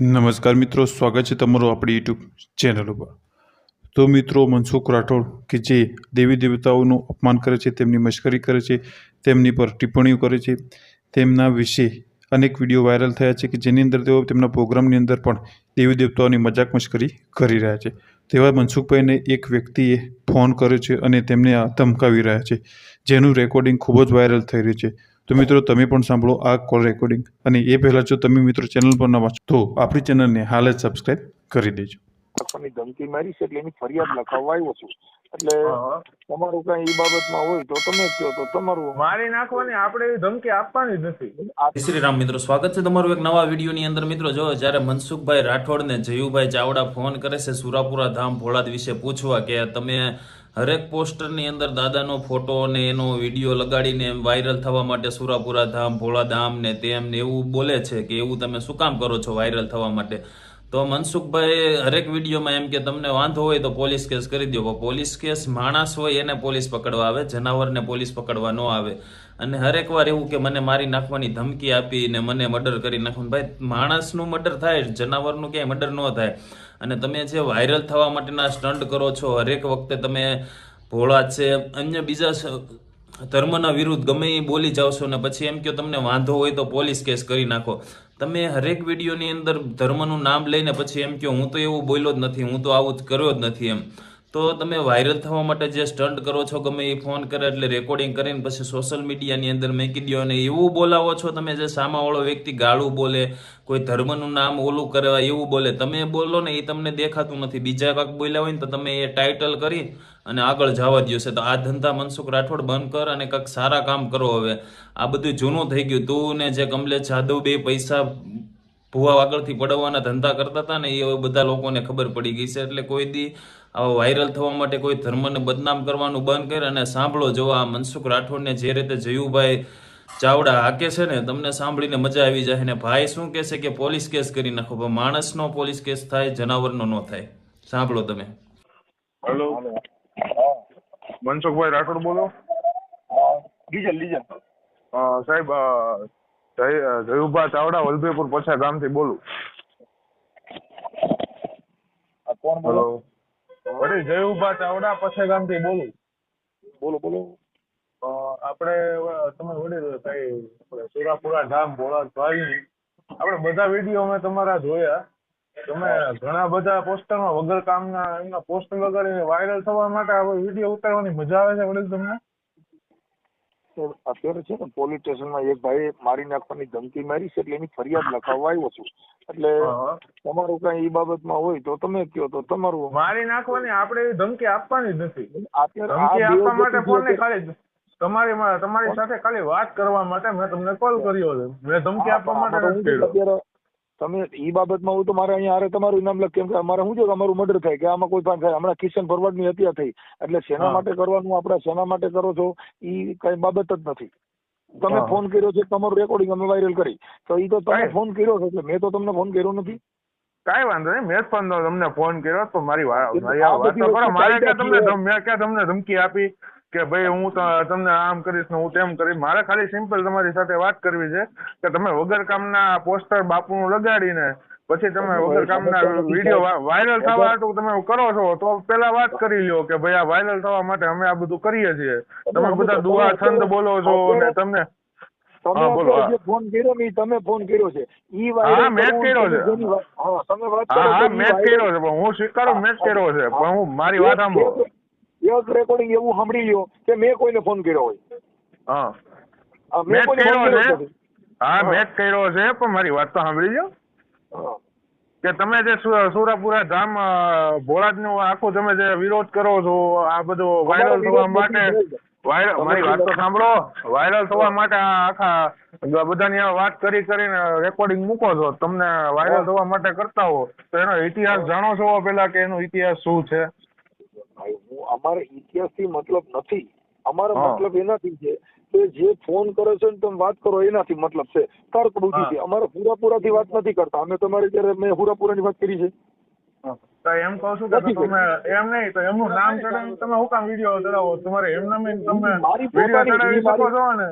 નમસ્કાર મિત્રો, સ્વાગત છે તમારું આપણી યુટ્યુબ ચેનલ ઉપર. તો મિત્રો, મનસુખ રાઠોડ કે જે દેવી દેવતાઓનું અપમાન કરે છે, તેમની મશ્કરી કરે છે, તેમની પર ટિપ્પણીઓ કરે છે, તેમના વિશે અનેક વીડિયો વાયરલ થયા છે કે જેની અંદર તેઓ તેમના પ્રોગ્રામની અંદર પણ દેવી દેવતાઓની મજાક મશ્કરી કરી રહ્યા છે. તેવા મનસુખભાઈને એક વ્યક્તિએ ફોન કર્યો છે અને તેમને આ ધમકાવી રહ્યા છે. જેનું રેકોર્ડિંગ ખૂબ જ વાયરલ થઈ રહ્યું છે. તો મિત્રો તમે પણ સાંભળો આ કોલ રેકોર્ડિંગ અને એ પહેલાં જો તમે મિત્રો ચેનલ પર નવા છો તો આપણી ચેનલને હાલ જ સબસ્ક્રાઇબ કરી દેજો. લખવાની ધમકી મારી છે એટલે એની ફરિયાદ લખાવવા આવ્યો છું. એટલે તમારું કઈ એ બાબતમાં હોય તો તમે કહો તો તમારું. મારી નાખવાની આપણે ધમકી આપવાની જ નથી. આ શ્રી રામ મિત્રો સ્વાગત છે તમારું એક નવા વિડીયોની અંદર. મિત્રો જો જ્યારે મનસુખભાઈ રાઠોડ ને જયુભાઈ ચાવડા ફોન કરે છે સુરાપુરા ધામ ભોળાદ વિશે પૂછવા કે તમે હરેક પોસ્ટરની અંદર દાદાનો ફોટો ને એનો વીડિયો લગાડીને એમ વાયરલ થવા માટે સુરાપુરા ધામ ભોળા ધામ ને તેમ ને એવું બોલે છે કે એવું તમે શું કામ કરો છો વાયરલ થવા માટે? તો મનસુખભાઈ હરેક વિડીયોમાં એમ કે તમને વાંધો હોય તો પોલીસ કેસ કરી દો. પોલીસ કેસ માણસ હોય એને પોલીસ પકડવા આવે, જનાવરને પોલીસ પકડવા ન આવે. અને હરેક વાર એવું કે મને મારી નાખવાની ધમકી આપી ને મને મર્ડર કરી નાખવાનું ભાઈ, માણસનું મર્ડર થાય, જનાવરનું ક્યાંય મર્ડર ન થાય. અને તમે જે વાયરલ થવા માટેના સ્ટન્ટ કરો છો, હરેક વખતે તમે ભોળા છે, અન્ય બીજા ધર્મના વિરુદ્ધ ગમે એ બોલી જાઓ છો ને પછી એમ કહો તમને વાંધો હોય તો પોલીસ કેસ કરી નાખો. તમે હરેક વિડીયોની અંદર ધર્મનું નામ લઈને પછી એમ કહો, હું તો એવું બોલ્યો જ નથી, હું તો આવું જ કર્યો જ નથી એમ. તો તમે વાયરલ થવા માટે જે સ્ટન્ટ કરો છો, ગમે એ ફોન કરે એટલે રેકોર્ડિંગ કરીને પછી સોશિયલ મીડિયાની અંદર મેકી દો અને એવું બોલાવો છો તમે જે સામાવાળો વ્યક્તિ ગાળું બોલે, કોઈ ધર્મનું નામ ઓલું કરવા એવું બોલે, તમે બોલો ને એ તમને દેખાતું નથી. બીજા કાંક બોલ્યા હોય ને તો તમે એ ટાઇટલ કરી અને આગળ જવા દો છે. તો આ ધંધા મનસુખ રાઠોડ બંધ કર અને કંઈક સારા કામ કરો હવે. આ બધું જૂનું થઈ ગયું. તું ને જે કમલેશ જાદવ બે પૈસા ભૂવા આગળથી પડવાના ધંધા કરતા હતા ને, એ હવે બધા લોકોને ખબર પડી ગઈ છે. એટલે કોઈ દી આવા વાયરલ થવા માટે કોઈ ધર્મને બદનામ કરવાનું બંધ કરે અને સાંભળો, જો આ મનસુખ રાઠોડને જે રીતે જયુભાઈ ચાવડા હાકે છે ને, તમને સાંભળીને મજા આવી જાય ને. ભાઈ શું કહેશે કે પોલીસ કેસ કરી નાખો? પણ માણસનો પોલીસ કેસ થાય, જનાવરનો ન થાય. સાંભળો તમે. હેલો. મનસુખભાઈ રાઠોડ બોલો. ડીઝલ ડીઝલ સાહેબ જય જયુભા ચાવડા વલભીપુર પછા ગામથી બોલું. કોણ બોલો? વડી જયુભા ચાવડા પછા ગામથી બોલું. બોલો બોલો. આપણે તમે વડી કઈ સાહેબ સુરાપુરા ધામ ભોળા ભાઈ આપણે બધા વીડિયો અમે તમારા જોયા. તમે ઘણા બધા પોસ્ટરમાં વગર કામના એમના પોસ્ટ વગર વાયરલ થવા માટે આ વીડિયો ઉતારવાની મજા આવે છે વડીલ તમને? અત્યારે છે ને પોલીસ સ્ટેશનમાં એક ભાઈ મારી નાખવાની ધમકી મારી છે એટલે એની ફરિયાદ લખાવવા આવ્યો છું. એટલે તમારું કઈ એ બાબતમાં હોય તો તમે કહો તો તમારું મારી નાખવાની આપણે ધમકી આપવાની જ નથી. ધમકી આપવા માટે ફોન ખાલી તમારી તમારી સાથે ખાલી વાત કરવા માટે મેં તમને કોલ કર્યો છે. મેં ધમકી આપવા માટે તમે એ બાબતમાં હું તો મારે અહીંયા આરે તમારું ઇનામ લખ કેમ કે અમારે શું છે કે અમારું મર્ડર થાય કે આમાં કોઈ પણ થાય હમણાં કિશન ભરવાડની હત્યા થઈ એટલે શેના માટે કરવાનું આપણે શેના માટે કરો છો ઈ કઈ બાબત જ નથી. તમે ફોન કર્યો છે તમારું રેકોર્ડિંગ અમે વાયરલ કરી તો એ તો તમે ફોન કર્યો છે એટલે મેં તો તમને ફોન કર્યો નથી. કાંઈ વાંધો નહીં મેં પણ તમને ફોન કર્યો તો મારી વાત તો કરો. મારે ક્યાં તમને મેં ક્યાં તમને ધમકી આપી કે ભાઈ હું તમને આમ કરીશ ને હું તેમ કરીશ. મારે ખાલી સિમ્પલ તમારી સાથે વાત કરવી છે કે તમે વગર કામના પોસ્ટર બાપુનું લગાડીને પછી તમે વગર કામના વીડિયો વાયરલ થવા હાટુ તમે કરો છો તો પેલા વાત કરી લ્યો કે ભાઈ આ વાયરલ થવા માટે અમે આ બધું કરીએ છીએ. તમે બધા દુઆ છંદ બોલો છો ને તમને તમે બોલો, જે ફોન કર્યો ને તમે ફોન કર્યો છે. ઈ હા, viral મેં કર્યો છે. હા તમે વાત કરો હા મેં કર્યો છે પણ હું સ્વીકારું મેં કર્યો છે પણ હું મારી વાત સાંભળો. એક- રેકોર્ડિંગ એવું સાંભળી લ્યો કે મેં કોઈને ફોન કર્યો હોય. હા. મેં કર્યો છે. હા મેં કર્યો છે પણ મારી વાત તો સાંભળી લો કે તમે જે સુરાપુરા ધામ ભોળાજ નો આખો તમે જે વિરોધ કરો છો આ બધો વાયરલ થવા માટે. વાયરલ મારી વાત તો સાંભળો. વાયરલ થવા માટે આખા બધાની આ વાત કરી કરીને રેકોર્ડિંગ મૂકો છો. તમને વાયરલ થવા માટે કરતા હો. તો એનો ઇતિહાસ જાણો છો પેલા કે એનો ઇતિહાસ શું છે? અમારે ઇતિહાસ ઇતિહાસથી મતલબ નથી. અમારો. મતલબ એનાથી છે કે જે ફોન કરે છે ને તમે વાત કરો એનાથી મતલબ છે. તર્ક બુદ્ધિથી. અમારે પૂરાપૂરાથી વાત નથી કરતા. અમે તમારી જયારે મેં પૂરાપૂરાની વાત કરી છે. તો એમ કહું છું કે તમે એમ નહીં તો એમનું નામ ચડાવીને તમે શું કામ વીડિયો ચડાવો તમારે એમ નામે તમે મારી વીડિયો ચડાવી શકો છો ને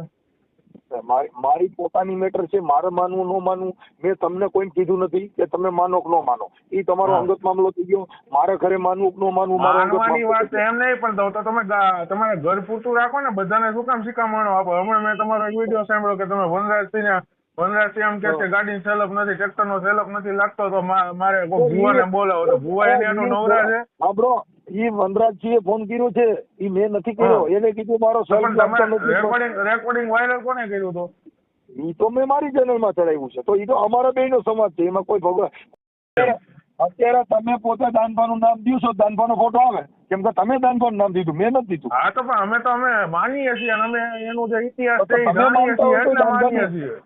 મારી પોતાની મેટર છે મારે માનવું ન માનવું મેં તમને કોઈ કીધું નથી કે તમે માનો કે ન માનો. એ તમારો અંગત મામલો થઈ ગયો. મારે ઘરે માનવું કે ન માનવું મારો અંગત માનવાની વાત એમ નહીં પણ તો- તમે તમારે ઘર પૂરતું રાખો ને બધાને શું કામ શિખામણો આપો હમણાં મેં તમારો વીડિયો સાંભળ્યો કે તમે વનરાજસિંહ ને વનરાજસિંહ એમ કે છે ગાડી સેલઅપ નથી ટ્રેક્ટર નો સેલઅપ નથી લાગતો તો મારે કોઈ ભુવાને બોલાવો તો ભુવા એને એનો નવરા છે. સાંભળો ઈ વનરાજજીએ ફોન કર્યો છે ઈ મેં નથી કર્યો એને કીધું મારો નથી. રેકોર્ડિંગ રેકોર્ડિંગ વાયરલ કોને કર્યું તો ઈ તો મેં મારી ચેનલમાં ચડાવ્યું છે. તો ઈ તો અમારા બે નો સમાજ છે એમાં કોઈ ભગવાન અત્યારે તમે પોતે દાનભાનું નામ દીશો દાનભાનો ફોટો આવે. કેમ કે તમે દાનભાનું નામ દીધું મેં નથી દીધું. હા તો પણ અમે તો અમે માનીએ છીએ અને અમે એનું જે ઇતિહાસ છે એ તમે જાણીએ છીએ એટલે માનીએ છીએ.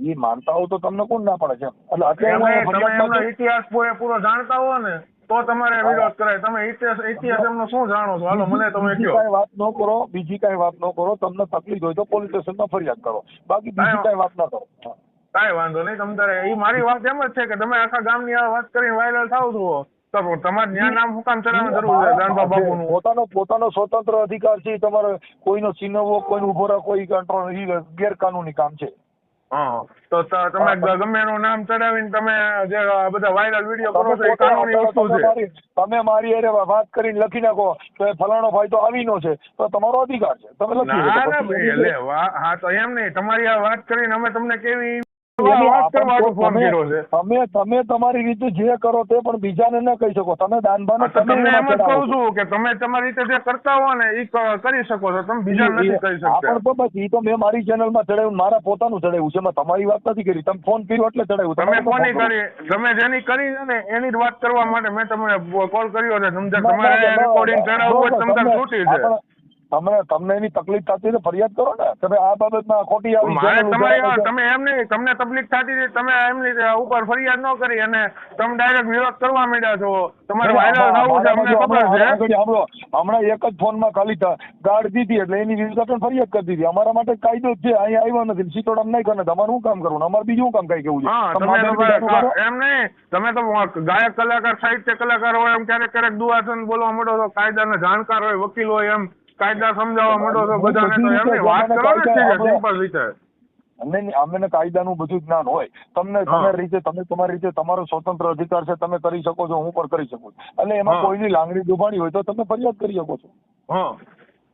ઈ માનતા હો તો તમને કોણ ના પડે છે? એટલે અત્યારે ઇતિહાસ પૂરેપૂરો જાણતા હો ને તો તમારે વિરોધ કરાય. તમે ઇતિહાસ ઇતિહાસ એમનો શું જાણો છો? હાલો મને તમે કયો કાંઈ વાત ન કરો બીજી કાંઈ વાત ન કરો તમને તકલીફ હોય તો પોલીસ સ્ટેશનમાં ફરિયાદ કરો. બાકી બીજી. કાંઈ વાત ન કરો. કાંઈ વાંધો નહીં તમ તારે એ મારી વાત એમ જ છે કે તમે આખા ગામની આ વાત કરીને વાયરલ થાવ છો તો તમારે ત્યાં નામ હું કામ ચડાવવાની જરૂર છે દાનબા બાપુનું. પોતાનો પોતાનો સ્વતંત્ર અધિકાર છે તમારે કોઈનો છીનવવો કોઈ ઊભો રાખવો એ કંટ્રોલ ગેરકાનૂની કામ છે. હા. તો તમે ગમે નામ ચડાવીને તમે જે આ બધા વાયરલ વીડિયો કરો છો તમે એ કાનૂની વસ્તુ છે. મારી- તમે મારી અરે વાત કરીને લખી નાખો તો એ ફલાણો ભાઈ તો આવીનો છે તો તમારો અધિકાર છે. તમે લખી ના ના એટલે હા તો એમ નહીં. તમારી આ વાત કરીને અમે તમને કેવી તમે- તમે તમે તમારી રીતે જે કરો તે પણ બીજાને ન કહી શકો. તમે દાનભાનો તમને એમ જ કહું છું. કે તમે તમારી રીતે જે કરતા હો ને એ કરી શકો છો. તમે બીજા નથી કહી શકતા. પણ તો બસ ઈ તો મેં મારી ચેનલમાં ચડાવ્યું મારા પોતાનું ચડાવ્યું છે. એમાં તમારી વાત નથી કરી. તમે ફોન કર્યો એટલે ચડાવ્યું. તમે કોની કરી? તમે જેની કરી છે ને એની જ વાત કરવા માટે મેં તમને કોલ કર્યો છે. સમજા તમારે રેકોર્ડિંગ ચડાવવું હોય તમને- છૂટી છે. આપણે- તમને એની તકલીફ થતી તો ફરિયાદ કરો ને. તમે આ બાબતમાં ખોટી આવી. તમે એમ નહીં તમને તકલીફ થતી હતી તમે એમની ઉપર ફરિયાદ ન કરી અને તમે ડાયરેક્ટ વિરોધ કરવા માંડ્યા છો. તમારે વાયરલ થવું છે અમને ખબર છે. સાંભળો, હમણાં એક જ ફોનમાં ખાલી ગાર્ડ દીધી એટલે એની વિરુદ્ધ પણ ફરિયાદ કરી દીધી. અમારા માટે કાયદો જ છે અહીંયા આવ્યો નથી સીટોડામાં નહીં કરે તમારે શું કામ કરવું અમારે બીજું કામ કઈ કેવું છે? તમે તમે એમ નહીં તમે તો ગાયક કલાકાર સાહિત્ય કલાકાર હોય એમ ક્યારેક ક્યારેક દુઆસન બોલવા મળો તો કાયદાના જાણકાર હોય વકીલ હોય એમ. કાયદા સમજાવવા માંડો તો બધાને તો એમની વાત કરો ને સિમ્પલ રીતે. અમને અમને કાયદાનું બધું જ્ઞાન હોય. તમને. તમારી રીતે તમે તમારી રીતે તમારો સ્વતંત્ર અધિકાર છે તમે કરી શકો છો હું પણ કરી શકું છું. એટલે એમાં કોઈની લાગણી દુભાણી હોય તો તમે ફરિયાદ કરી શકો છો.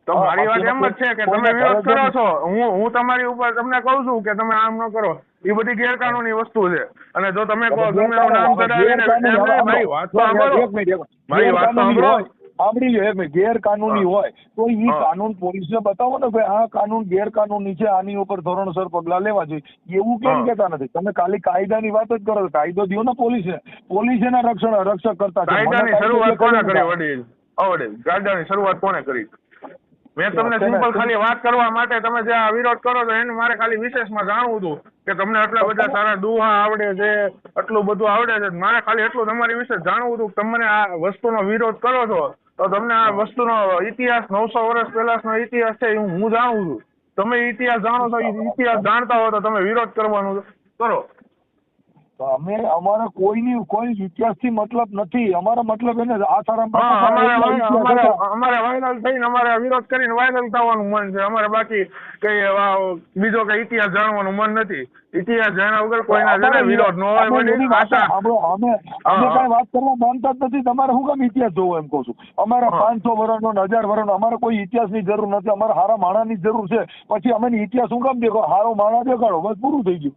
તો મારી વાત એમ જ છે કે તમે વિરોધ કરો છો. હું હું તમારી ઉપર તમને કહું છું કે તમે આમ ન કરો. એ બધી ગેરકાનૂની વસ્તુ છે. અને જો તમે કહો ગમે નામ કરાવીને મારી વાત તો સાંભળો. મારી વાત તો સાંભળો. સાંભળી લો ગેરકાનૂની હોય તો એ કાનૂન પોલીસને બતાવો ને ભાઈ આ કાનૂન ગેરકાનૂની છે આની ઉપર ધોરણસર પગલા લેવા જોઈએ. એવું કેમ કેતા નથી? તમે ખાલી કાયદાની વાત જ કરો કાયદો દો ને પોલીસે પોલીસ એના રક્ષણ રક્ષક કરતા છે. કાયદાની શરૂઆત કોને કરી ને- વડીલ? કાયદાની શરૂઆત કોને કરી? મેં તમને સિમ્પલ ખાલી વાત કરવા માટે તમે જે આ વિરોધ કરો છો એને મારે ખાલી વિશેષમાં જાણવું હતું કે તમને આટલા બધા સારા દુહા આવડે છે આટલું બધું આવડે છે મારે ખાલી એટલું તમારી વિશે જાણવું હતું કે તમને આ વસ્તુનો વિરોધ કરો છો. તો તમને આ વસ્તુનો ઇતિહાસ નવસો વર્ષ પહેલાનો ઇતિહાસ છે હું હું જાણું છું. તમે ઇતિહાસ જાણો છો ઇતિહાસ જાણતા હો તો તમે વિરોધ કરવાનો કરો. અમે અમારે કોઈની કોઈ ઇતિહાસથી મતલબ નથી. અમારો મતલબ એને આસારામ અમારે. વાયરલ થઈને અમારે વિરોધ કરીને વાયરલ થવાનું મન છે. અમારે બાકી કઈ બીજો કઈ ઇતિહાસ જાણવાનું મન નથી. ઇતિહાસ જાણ્યા વગર કોઈના ને વિરોધ ન હોય વાત આશા અમે અમે કઈ વાત કરવા માનતા જ નથી. તમારે શું કામ ઇતિહાસ જોવો એમ કહું છું. અમારે પાંચસો વર્ષનો ને હજાર વર્ષનો અમારે કોઈ ઇતિહાસની જરૂર નથી. અમારે હારા માણાની જરૂર છે. પછી અમે ઇતિહાસ શું કામ દેખો હારો માણા દેખાડો. બસ પૂરું થઈ ગયું.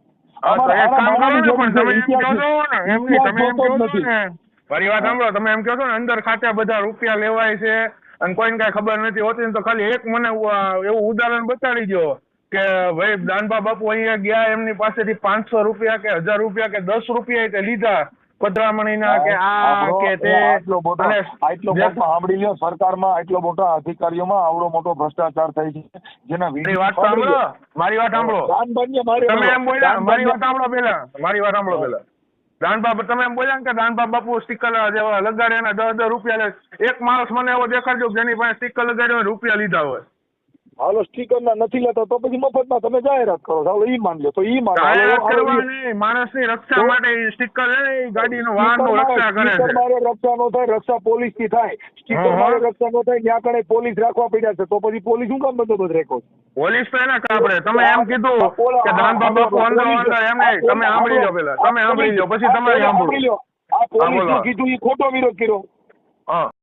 મારી વાત સાંભળો તમે એમ કહો છો ને અંદર ખાતે બધા રૂપિયા લેવાય છે અને કોઈને કઈ ખબર નથી હોતી ને તો ખાલી એક મને એવું ઉદાહરણ બતાડી દો કે ભાઈ દાનબા બાપુ અહીંયા ગયા એમની પાસેથી પાંચસો રૂપિયા કે હજાર રૂપિયા કે દસ રૂપિયા લીધા. પધરામણીના કે આ કે તે આટલો મોટો આટલો મોટો સાંભળી લ્યો સરકારમાં આટલો મોટો અધિકારીઓમાં આવડો મોટો ભ્રષ્ટાચાર થઈ છે. જેના મારી વાત સાંભળો મારી વાત સાંભળો. તમે એમ બોલ્યા મારી વાત સાંભળો પેલા મારી વાત સાંભળો પેલા દાનબા તમે એમ બોલ્યા કે દાનબા બાપુ સ્ટીકર જેવા લગાડ્યા દસ દસ રૂપિયા લે. એક માણસ મને એવો દેખાડજો જેની પાસે સ્ટીકર લગાડ્યો રૂપિયા લીધા હોય. હાલો સ્ટીકર ના નથી લેતા તો પછી મફતમાં તમે જાહેરાત કરો. હાલો ઈ માન લો તો ઈ માન. માણસની રક્ષા માટે સ્ટીકર લે ગાડીનો વાહનનો રક્ષા કરે છે. મારે રક્ષા નો થાય રક્ષા પોલીસથી થાય સ્ટીકર. મારે રક્ષા નો થાય ત્યાં કણે પોલીસ રાખવા પડ્યા છે તો પછી પોલીસ શું કામ બંદોબસ્ત રાખો? પોલીસ તો એના કાપડે તમે એમ કીધું કે દાનભા બાપુ અંદર અંદર એમ નહીં. તમે સાંભળી લો પેલા તમે સાંભળી લો પછી તમારે સાંભળવું આ પોલીસ. કીધું એ ખોટો વિરોધ કર્યો. હા.